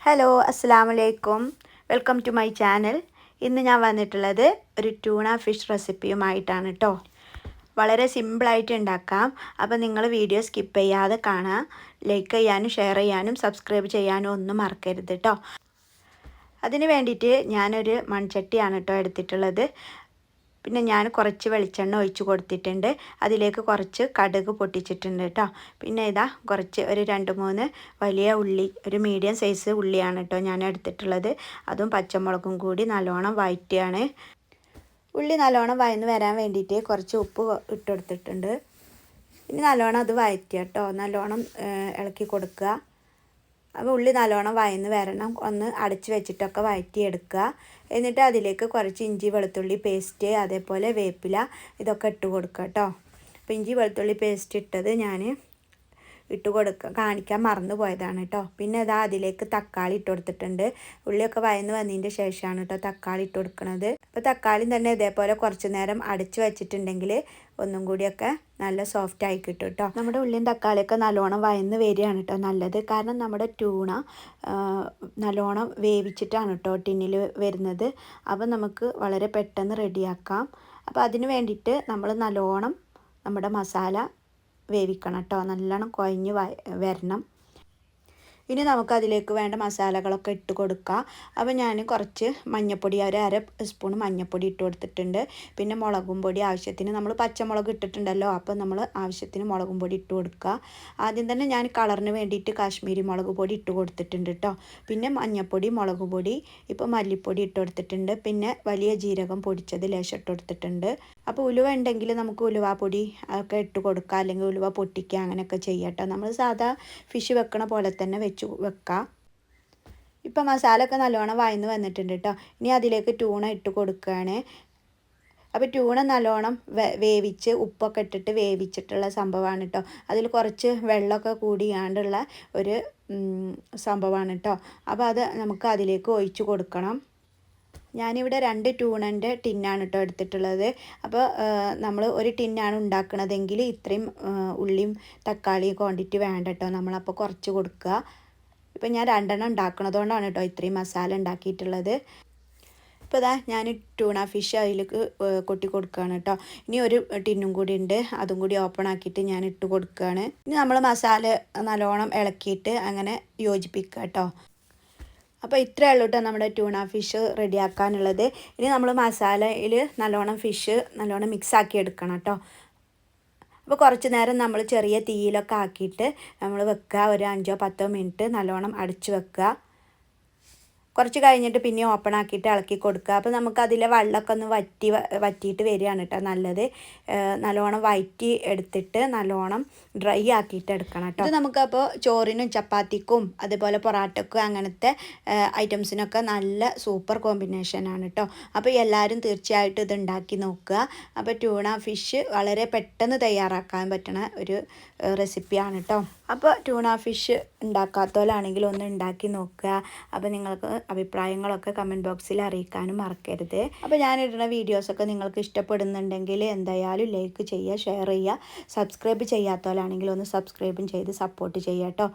Hello അസ്സാമലൈക്കും welcome to my channel ഇന്ന് ഞാൻ വന്നിട്ടുള്ളത് ഒരു ട്യൂണ ഫിഷ് റെസിപ്പിയുമായിട്ടാണ് കേട്ടോ വളരെ സിമ്പിളായിട്ട് ഉണ്ടാക്കാം. അപ്പോൾ നിങ്ങൾ വീഡിയോ സ്കിപ്പ് ചെയ്യാതെ കാണാം. ലൈക്ക് ചെയ്യാനും ഷെയർ ചെയ്യാനും സബ്സ്ക്രൈബ് ചെയ്യാനും ഒന്നും മറക്കരുത് കേട്ടോ അതിന് വേണ്ടിയിട്ട് ഞാനൊരു മൺചട്ടിയാണ് കേട്ടോ എടുത്തിട്ടുള്ളത്. പിന്നെ ഞാൻ കുറച്ച് വെളിച്ചെണ്ണ ഒഴിച്ച് കൊടുത്തിട്ടുണ്ട്. അതിലേക്ക് കുറച്ച് കടുക് പൊട്ടിച്ചിട്ടുണ്ട് കേട്ടോ പിന്നെ ഇതാ കുറച്ച് ഒരു രണ്ട് മൂന്ന് വലിയ ഉള്ളി ഒരു മീഡിയം സൈസ് ഉള്ളിയാണ് കേട്ടോ ഞാൻ എടുത്തിട്ടുള്ളത്. അതും പച്ചമുളകും കൂടി നല്ലോണം വഴറ്റിയാണ് ഉള്ളി നല്ലോണം വയന്ന് വരാൻ വേണ്ടിയിട്ട് കുറച്ച് ഉപ്പ് ഇട്ടെടുത്തിട്ടുണ്ട് ഇനി നല്ലോണം അത് വയറ്റുക കേട്ടോ നല്ലോണം ഇളക്കി കൊടുക്കുക. അപ്പോൾ ഉള്ളി നല്ലോണം വയന്ന് വരണം. ഒന്ന് അടച്ച് വെച്ചിട്ടൊക്കെ വഴറ്റിയെടുക്കുക എന്നിട്ട് അതിലേക്ക് കുറച്ച് ഇഞ്ചി വെളുത്തുള്ളി പേസ്റ്റ് അതേപോലെ വേപ്പില ഇതൊക്കെ ഇട്ട് കൊടുക്കുക കേട്ടോ അപ്പോൾ ഇഞ്ചി വെളുത്തുള്ളി പേസ്റ്റ് ഇട്ടത് ഞാൻ ഇട്ട് കൊടുക്കുക കാണിക്കാൻ മറന്നു പോയതാണ് കേട്ടോ പിന്നെ അതാ അതിലേക്ക് തക്കാളി ഇട്ട് കൊടുത്തിട്ടുണ്ട്. ഉള്ളിയൊക്കെ വയന്ന് വന്നതിന്റെ ശേഷമാണ് കേട്ടോ തക്കാളി ഇട്ട് കൊടുക്കുന്നത് അപ്പോൾ തക്കാളി തന്നെ ഇതേപോലെ കുറച്ച് നേരം അടച്ച് വെച്ചിട്ടുണ്ടെങ്കിൽ ഒന്നും കൂടിയൊക്കെ നല്ല സോഫ്റ്റ് ആയി കിട്ടും കേട്ടോ നമ്മുടെ ഉള്ളിയും തക്കാളിയൊക്കെ നല്ലോണം വയന്ന് വരികയാണ് കേട്ടോ നല്ലത്. കാരണം നമ്മുടെ ട്യൂണ നല്ലോണം വേവിച്ചിട്ടാണ് കേട്ടോ ടിന്നിൽ വരുന്നത്. അപ്പോൾ നമുക്ക് വളരെ പെട്ടെന്ന് റെഡിയാക്കാം അപ്പോൾ അതിന് വേണ്ടിയിട്ട് നമ്മൾ നല്ലോണം നമ്മുടെ മസാല വേവിക്കണം കേട്ടോ. നല്ലോണം കുഴഞ്ഞ് വരണം. ഇനി നമുക്ക് അതിലേക്ക് വേണ്ട മസാലകളൊക്കെ ഇട്ട് കൊടുക്കാം. അപ്പോൾ ഞാൻ കുറച്ച് മഞ്ഞൾപ്പൊടി ഒരു അര സ്പൂൺ മഞ്ഞപ്പൊടി ഇട്ട് കൊടുത്തിട്ടുണ്ട്. പിന്നെ മുളകും പൊടി ആവശ്യത്തിന് നമ്മൾ പച്ചമുളക് ഇട്ടിട്ടുണ്ടല്ലോ അപ്പോൾ നമ്മൾ ആവശ്യത്തിന് മുളകും പൊടി ഇട്ട് കൊടുക്കുക. ആദ്യം തന്നെ ഞാൻ കളറിന് വേണ്ടിയിട്ട് കാശ്മീരി മുളക് പൊടി ഇട്ട് കൊടുത്തിട്ടുണ്ട് കേട്ടോ പിന്നെ മഞ്ഞപ്പൊടി മുളക് പൊടി ഇപ്പോൾ മല്ലിപ്പൊടി ഇട്ട് കൊടുത്തിട്ടുണ്ട്. പിന്നെ വലിയ ജീരകം പൊടിച്ചത് ലേശം ഇട്ട് കൊടുത്തിട്ടുണ്ട്. അപ്പോൾ ഉലുവ ഉണ്ടെങ്കിൽ നമുക്ക് ഉലുവ പൊടി ഒക്കെ ഇട്ട് കൊടുക്കുക അല്ലെങ്കിൽ ഉലുവ പൊട്ടിക്കുക അങ്ങനെയൊക്കെ ചെയ്യാം കേട്ടോ നമ്മൾ സാധാ ഫിഷ് വെക്കണ പോലെ തന്നെ വെച്ച് വെക്കാം. ഇപ്പം മസാല ഒക്കെ നല്ലോണം വായന്ന് വന്നിട്ടുണ്ട് കേട്ടോ ഇനി അതിലേക്ക് ട്യൂണ ഇട്ട് കൊടുക്കുകയാണ് അപ്പോൾ ട്യൂണ നല്ലോണം വേവിച്ച് ഉപ്പൊക്കെ ഇട്ടിട്ട് വേവിച്ചിട്ടുള്ള സംഭവമാണ് കേട്ടോ അതിൽ കുറച്ച് വെള്ളമൊക്കെ കൂടിയാണ്ടുള്ള ഒരു സംഭവമാണ് കേട്ടോ അപ്പോൾ അത് നമുക്ക് അതിലേക്ക് ഒഴിച്ച് കൊടുക്കണം. ഞാനിവിടെ രണ്ട് ട്യൂണന്റെ ടിന്നാണ് കേട്ടോ എടുത്തിട്ടുള്ളത്. അപ്പോൾ നമ്മൾ ഒരു ടിന്നാണ് ഉണ്ടാക്കണതെങ്കിൽ ഇത്രയും ഉള്ളിയും തക്കാളിയും ക്വാണ്ടിറ്റി വേണ്ട കേട്ടോ നമ്മളപ്പോൾ കുറച്ച് കൊടുക്കുക. ഇപ്പം ഞാൻ രണ്ടെണ്ണം ഉണ്ടാക്കണതുകൊണ്ടാണ് കേട്ടോ ഇത്രയും മസാല ഉണ്ടാക്കിയിട്ടുള്ളത്. ഇപ്പോൾ ഇതാ ഞാൻ ട്യൂണ ഫിഷ് അതിലേക്ക് കൊട്ടി കൊടുക്കുകയാണ് കേട്ടോ. ഇനി ഒരു ടിന്നും കൂടി ഉണ്ട്. അതും കൂടി ഓപ്പൺ ആക്കിയിട്ട് ഞാൻ ഇട്ട് കൊടുക്കുകയാണ്. ഇനി നമ്മൾ മസാല നല്ലോണം ഇളക്കിയിട്ട് അങ്ങനെ യോജിപ്പിക്കുക കേട്ടോ. അപ്പോൾ ഇത്രയേ ഉള്ളൂ കേട്ടോ നമ്മുടെ ട്യൂണ ഫിഷ് റെഡിയാക്കാനുള്ളത് ഇനി നമ്മൾ മസാലയിൽ നല്ലോണം ഫിഷ് നല്ലോണം മിക്സ് ആക്കി എടുക്കണം കേട്ടോ. അപ്പോൾ കുറച്ച് നേരം നമ്മൾ ചെറിയ തീയിലൊക്കെ ആക്കിയിട്ട് നമ്മൾ വെക്കുക ഒരു അഞ്ചോ പത്തോ മിനിറ്റ് നല്ലോണം അടിച്ച് വെക്കുക കുറച്ച് കഴിഞ്ഞിട്ട് പിന്നെ ഓപ്പൺ ആക്കിയിട്ട് ഇളക്കി കൊടുക്കുക. അപ്പോൾ നമുക്ക് അതിലെ വെള്ളമൊക്കെ ഒന്ന് വറ്റി വറ്റിയിട്ട് വരികയാണ് കേട്ടോ നല്ലത്. നല്ലോണം വയറ്റി എടുത്തിട്ട് നല്ലോണം ഡ്രൈ ആക്കിയിട്ട് എടുക്കണം കേട്ടോ ഇത് നമുക്കപ്പോൾ ചോറിനും ചപ്പാത്തിക്കും അതുപോലെ പൊറാട്ടക്കും അങ്ങനത്തെ ഐറ്റംസിനൊക്കെ നല്ല സൂപ്പർ കോമ്പിനേഷനാണ് കേട്ടോ അപ്പോൾ എല്ലാവരും തീർച്ചയായിട്ടും ഇത് ഉണ്ടാക്കി നോക്കുക. അപ്പോൾ ട്യൂണ ഫിഷ് വളരെ പെട്ടെന്ന് തയ്യാറാക്കാൻ പറ്റുന്ന ഒരു റെസിപ്പിയാണ് കേട്ടോ അപ്പോൾ ട്യൂണ ഫിഷ് ഉണ്ടാക്കാത്തവരാണെങ്കിൽ ഒന്ന് ഉണ്ടാക്കി നോക്കുക. അപ്പോൾ നിങ്ങൾക്ക് അഭിപ്രായങ്ങളൊക്കെ കമന്റ് ബോക്സിൽ അറിയിക്കാനും മറക്കരുത്. അപ്പോൾ ഞാനിടുന്ന വീഡിയോസൊക്കെ നിങ്ങൾക്ക് ഇഷ്ടപ്പെടുന്നുണ്ടെങ്കിൽ എന്തായാലും ലൈക്ക് ചെയ്യുക ഷെയർ ചെയ്യുക സബ്സ്ക്രൈബ് ചെയ്യാത്തവരാണെങ്കിൽ ഒന്ന് സബ്സ്ക്രൈബും ചെയ്ത് സപ്പോർട്ട് ചെയ്യാം കേട്ടോ.